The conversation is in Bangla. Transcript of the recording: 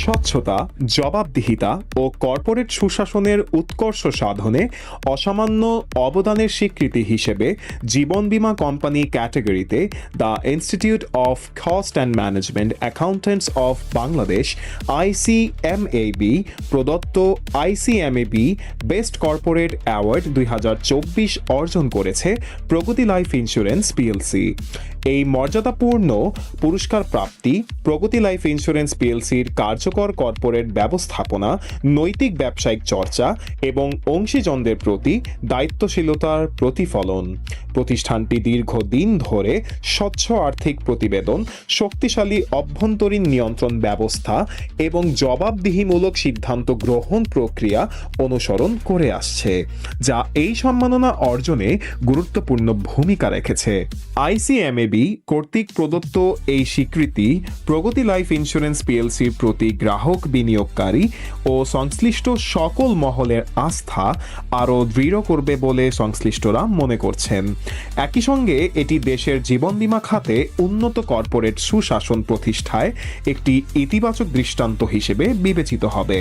স্বচ্ছতা, জবাবদিহিতা ও কর্পোরেট সুশাসনের উৎকর্ষ সাধনে অসামান্য অবদানের স্বীকৃতি হিসেবে জীবন বীমা কোম্পানি ক্যাটাগরিতে the institute of cost and management accountants of Bangladesh ICMAB প্রদত্ত আইসিএমএবি বেস্ট কর্পোরেট অ্যাওয়ার্ড দুই হাজার চব্বিশ অর্জন করেছে প্রগতি লাইফ ইন্স্যুরেন্স পিএলসি এই মর্যাদাপূর্ণ পুরস্কার প্রাপ্তি প্রগতি লাইফ ইন্স্যুরেন্স পিএলসির কার্যকর কর্পোরেট ব্যবস্থাপনা নৈতিক ব্যবসায়িক চর্চা এবং অংশীজনদের প্রতি দায়িত্বশীলতার প্রতিফলন। প্রতিষ্ঠানটি দীর্ঘদিন ধরে স্বচ্ছ আর্থিক প্রতিবেদন, শক্তিশালী অভ্যন্তরীণ নিয়ন্ত্রণ ব্যবস্থা এবং জবাবদিহিমূলক সিদ্ধান্ত গ্রহণ প্রক্রিয়া অনুসরণ করে আসছে, যা এই সম্মাননা অর্জনে গুরুত্বপূর্ণ ভূমিকা রেখেছে। আইসিএমএবি কর্তৃক প্রদত্ত এই স্বীকৃতি প্রগতি লাইফ ইন্স্যুরেন্স পিএলসির প্রতি গ্রাহক বিনিয়োগকারী ও সংশ্লিষ্ট সকল মহলের আস্থা আরও দৃঢ় করবে বলে সংশ্লিষ্টরা মনে করছেন। একই সঙ্গে এটি দেশের জীবন বীমা খাতে উন্নত কর্পোরেট সুশাসন প্রতিষ্ঠায় একটি ইতিবাচক দৃষ্টান্ত হিসেবে বিবেচিত হবে।